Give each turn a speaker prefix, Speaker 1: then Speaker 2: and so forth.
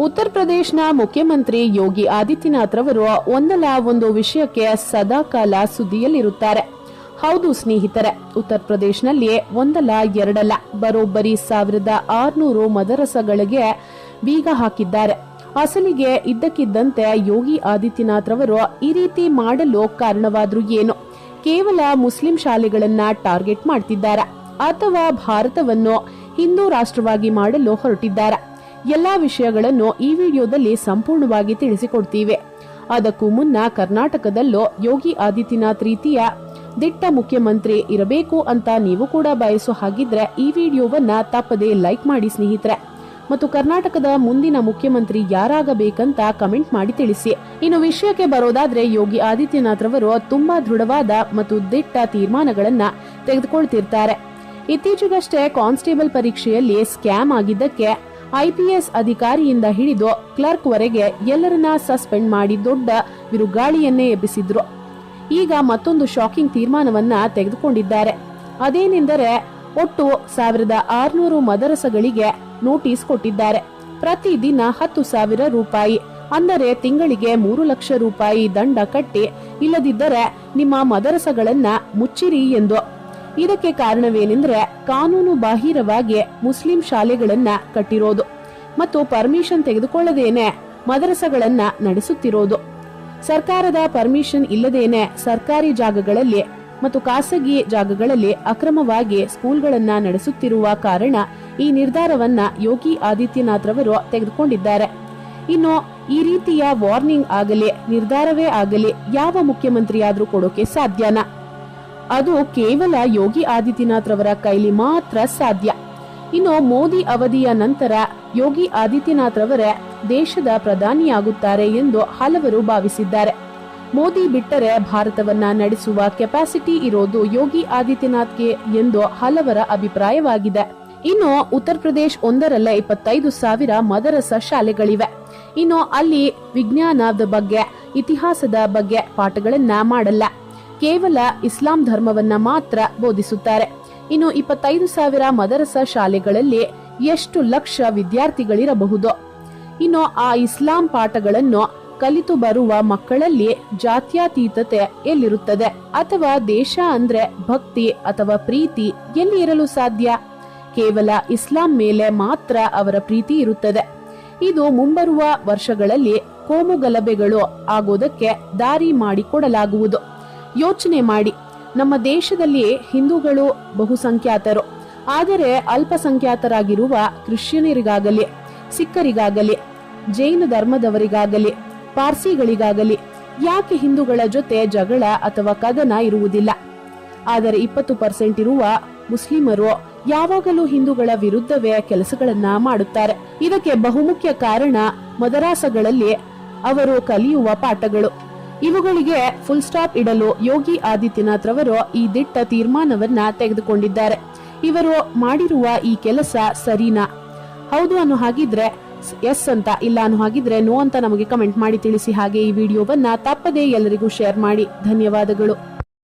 Speaker 1: ಉತ್ತರ ಪ್ರದೇಶನ ಮುಖ್ಯಮಂತ್ರಿ ಯೋಗಿ ಆದಿತ್ಯನಾಥ್ ರವರು ಒಂದಲ್ಲ ಒಂದು ವಿಷಯಕ್ಕೆ ಸದಾಕಾಲ ಸುದ್ದಿಯಲ್ಲಿರುತ್ತಾರೆ. ಹೌದು ಸ್ನೇಹಿತರೆ, ಉತ್ತರ ಪ್ರದೇಶನಲ್ಲಿ ಒಂದಲ್ಲ ಎರಡಲ್ಲ, ಬರೋಬ್ಬರಿ ಸಾವಿರದ ಆರುನೂರು ಮದರಸಗಳಿಗೆ ಬೀಗ ಹಾಕಿದ್ದಾರೆ. ಅಸಲಿಗೆ ಇದ್ದಕ್ಕಿದ್ದಂತೆ ಯೋಗಿ ಆದಿತ್ಯನಾಥ್ ರವರು ಈ ರೀತಿ ಮಾಡಲು ಕಾರಣವಾದರೂ ಏನು? ಕೇವಲ ಮುಸ್ಲಿಂ ಶಾಲೆಗಳನ್ನ ಟಾರ್ಗೆಟ್ ಮಾಡ್ತಿದ್ದಾರೆ? ಅಥವಾ ಭಾರತವನ್ನು ಹಿಂದೂ ರಾಷ್ಟ್ರವಾಗಿ ಮಾಡಲು ಹೊರಟಿದ್ದಾರ? ಎಲ್ಲಾ ವಿಷಯಗಳನ್ನು ಈ ವಿಡಿಯೋದಲ್ಲಿ ಸಂಪೂರ್ಣವಾಗಿ ತಿಳಿಸಿಕೊಡ್ತೀವಿ. ಅದಕ್ಕೂ ಮುನ್ನ ಕರ್ನಾಟಕದಲ್ಲೂ ಯೋಗಿ ಆದಿತ್ಯನಾಥ್ ರೀತಿಯ ದಿಟ್ಟ ಮುಖ್ಯಮಂತ್ರಿ ಇರಬೇಕು ಅಂತ ನೀವು ಕೂಡ ಬಯಸೋ ಹಾಗಿದ್ರೆ ಈ ವಿಡಿಯೋವನ್ನ ತಪ್ಪದೇ ಲೈಕ್ ಮಾಡಿ ಸ್ನೇಹಿತರೆ. ಮತ್ತು ಕರ್ನಾಟಕದ ಮುಂದಿನ ಮುಖ್ಯಮಂತ್ರಿ ಯಾರಾಗಬೇಕಂತ ಕಮೆಂಟ್ ಮಾಡಿ ತಿಳಿಸಿ. ಇನ್ನು ವಿಷಯಕ್ಕೆ ಬರೋದಾದ್ರೆ ಯೋಗಿ ಆದಿತ್ಯನಾಥ್ ರವರು ತುಂಬಾ ದೃಢವಾದ ಮತ್ತು ದಿಟ್ಟ ತೀರ್ಮಾನಗಳನ್ನ ತೆಗೆದುಕೊಳ್ತಿರ್ತಾರೆ. ಇತ್ತೀಚೆಗಷ್ಟೇ ಕಾನ್ಸ್ಟೇಬಲ್ ಪರೀಕ್ಷೆಯಲ್ಲಿ ಸ್ಕ್ಯಾಮ್ ಆಗಿದ್ದಕ್ಕೆ ಐಪಿಎಸ್ ಅಧಿಕಾರಿಯಿಂದ ಹಿಡಿದು ಕ್ಲರ್ಕ್ ವರೆಗೆ ಎಲ್ಲರನ್ನ ಸಸ್ಪೆಂಡ್ ಮಾಡಿ ದೊಡ್ಡ ಬಿರುಗಾಳಿಯನ್ನೇ ಎಬ್ಬಿಸಿದ್ರು. ಈಗ ಮತ್ತೊಂದು ಶಾಕಿಂಗ್ ತೀರ್ಮಾನವನ್ನ ತೆಗೆದುಕೊಂಡಿದ್ದಾರೆ. ಅದೇನೆಂದರೆ ಒಟ್ಟು ಸಾವಿರದ ಆರುನೂರು ಮದರಸಗಳಿಗೆ ನೋಟಿಸ್ ಕೊಟ್ಟಿದ್ದಾರೆ. ಪ್ರತಿದಿನ ಹತ್ತು ಸಾವಿರ ರೂಪಾಯಿ, ಅಂದರೆ ತಿಂಗಳಿಗೆ ಮೂರು ಲಕ್ಷ ರೂಪಾಯಿ ದಂಡ ಕಟ್ಟಿ, ಇಲ್ಲದಿದ್ದರೆ ನಿಮ್ಮ ಮದರಸಗಳನ್ನ ಮುಚ್ಚಿರಿ ಎಂದು ಇದಕ್ಕೆ ಕಾರಣವೇನೆಂದ್ರೆ ಕಾನೂನು ಬಾಹಿರವಾಗಿ ಮುಸ್ಲಿಂ ಶಾಲೆಗಳನ್ನ ಕಟ್ಟಿರೋದು ಮತ್ತು ಪರ್ಮಿಷನ್ ತೆಗೆದುಕೊಳ್ಳದೇನೆ ಮದರಸಗಳನ್ನ ನಡೆಸುತ್ತಿರೋದು. ಸರ್ಕಾರದ ಪರ್ಮಿಷನ್ ಇಲ್ಲದೇನೆ ಸರ್ಕಾರಿ ಜಾಗಗಳಲ್ಲಿ ಮತ್ತು ಖಾಸಗಿ ಜಾಗಗಳಲ್ಲಿ ಅಕ್ರಮವಾಗಿ ಸ್ಕೂಲ್ಗಳನ್ನ ನಡೆಸುತ್ತಿರುವ ಕಾರಣ ಈ ನಿರ್ಧಾರವನ್ನ ಯೋಗಿ ಆದಿತ್ಯನಾಥ್ ರವರು ತೆಗೆದುಕೊಂಡಿದ್ದಾರೆ. ಇನ್ನು ಈ ರೀತಿಯ ವಾರ್ನಿಂಗ್ ಆಗಲಿ, ನಿರ್ಧಾರವೇ ಆಗಲಿ ಯಾವ ಮುಖ್ಯಮಂತ್ರಿಯಾದರೂ ಕೊಡೋಕೆ ಸಾಧ್ಯನಾ? ಅದು ಕೇವಲ ಯೋಗಿ ಆದಿತ್ಯನಾಥ್ ರವರ ಕೈಲಿ ಮಾತ್ರ ಸಾಧ್ಯ. ಇನ್ನು ಮೋದಿ ಅವಧಿಯ ನಂತರ ಯೋಗಿ ಆದಿತ್ಯನಾಥ್ ರವರೇ ದೇಶದ ಪ್ರಧಾನಿಯಾಗುತ್ತಾರೆ ಎಂದು ಹಲವರು ಭಾವಿಸಿದ್ದಾರೆ. ಮೋದಿ ಬಿಟ್ಟರೆ ಭಾರತವನ್ನ ನಡೆಸುವ ಕೆಪಾಸಿಟಿ ಇರೋದು ಯೋಗಿ ಆದಿತ್ಯನಾಥ್ಗೆ ಎಂದು ಹಲವರ ಅಭಿಪ್ರಾಯವಾಗಿದೆ. ಇನ್ನು ಉತ್ತರ ಪ್ರದೇಶ್ ಒಂದರಲ್ಲೇ ಇಪ್ಪತ್ತೈದು ಸಾವಿರ ಮದರಸ ಶಾಲೆಗಳಿವೆ. ಇನ್ನು ಅಲ್ಲಿ ವಿಜ್ಞಾನದ ಬಗ್ಗೆ, ಇತಿಹಾಸದ ಬಗ್ಗೆ ಪಾಠಗಳನ್ನ ಮಾಡಲ್ಲ. ಕೇವಲ ಇಸ್ಲಾಂ ಧರ್ಮವನ್ನ ಮಾತ್ರ ಬೋಧಿಸುತ್ತಾರೆ. ಇನ್ನು ಇಪ್ಪತ್ತೈದು ಸಾವಿರ ಮದರಸ ಶಾಲೆಗಳಲ್ಲಿ ಎಷ್ಟು ಲಕ್ಷ ವಿದ್ಯಾರ್ಥಿಗಳಿರಬಹುದು? ಇನ್ನು ಆ ಇಸ್ಲಾಂ ಪಾಠಗಳನ್ನು ಕಲಿತು ಬರುವ ಮಕ್ಕಳಲ್ಲಿ ಜಾತ್ಯತೀತತೆ ಎಲ್ಲಿರುತ್ತದೆ? ಅಥವಾ ದೇಶ ಅಂದ್ರೆ ಭಕ್ತಿ ಅಥವಾ ಪ್ರೀತಿ ಎಲ್ಲಿ ಇರಲು ಸಾಧ್ಯ? ಕೇವಲ ಇಸ್ಲಾಂ ಮೇಲೆ ಮಾತ್ರ ಅವರ ಪ್ರೀತಿ ಇರುತ್ತದೆ. ಇದು ಮುಂಬರುವ ವರ್ಷಗಳಲ್ಲಿ ಕೋಮು ಗಲಭೆಗಳು ಆಗೋದಕ್ಕೆ ದಾರಿ ಮಾಡಿಕೊಡಲಾಗುವುದು. ಯೋಚನೆ ಮಾಡಿ. ನಮ್ಮ ದೇಶದಲ್ಲಿ ಹಿಂದೂಗಳು ಬಹುಸಂಖ್ಯಾತರು. ಆದರೆ ಅಲ್ಪಸಂಖ್ಯಾತರಾಗಿರುವ ಕ್ರಿಶ್ಚಿಯನರಿಗಾಗಲಿ, ಸಿಖ್ಖರಿಗಾಗಲಿ, ಜೈನ ಧರ್ಮದವರಿಗಾಗಲಿ, ಪಾರ್ಸಿಗಳಿಗಾಗಲಿ ಯಾಕೆ ಹಿಂದೂಗಳ ಜೊತೆ ಜಗಳ ಅಥವಾ ಕದನ ಇರುವುದಿಲ್ಲ? ಆದರೆ ಇಪ್ಪತ್ತು ಪರ್ಸೆಂಟ್ ಇರುವ ಮುಸ್ಲಿಮರು ಯಾವಾಗಲೂ ಹಿಂದೂಗಳ ವಿರುದ್ಧವೇ ಕೆಲಸಗಳನ್ನ ಮಾಡುತ್ತಾರೆ. ಇದಕ್ಕೆ ಬಹುಮುಖ್ಯ ಕಾರಣ ಮದರಾಸಗಳಲ್ಲಿ ಅವರು ಕಲಿಯುವ ಪಾಠಗಳು. ಇವುಗಳಿಗೆ ಫುಲ್ ಸ್ಟಾಪ್ ಇಡಲು ಯೋಗಿ ಆದಿತ್ಯನಾಥ್ ರವರು ಈ ದಿಟ್ಟ ತೀರ್ಮಾನವನ್ನ ತೆಗೆದುಕೊಂಡಿದ್ದಾರೆ. ಇವರು ಮಾಡಿರುವ ಈ ಕೆಲಸ ಸರಿನಾ? ಹೌದು ಅನ್ನು ಹಾಗಿದ್ರೆ ಎಸ್ ಅಂತ, ಇಲ್ಲ ಅನ್ನು ಹಾಗಿದ್ರೆ ನೋ ಅಂತ ನಮಗೆ ಕಮೆಂಟ್ ಮಾಡಿ ತಿಳಿಸಿ ಹಾಗೆ ಈ ವಿಡಿಯೋವನ್ನ ತಪ್ಪದೇ ಎಲ್ಲರಿಗೂ ಶೇರ್ ಮಾಡಿ. ಧನ್ಯವಾದಗಳು.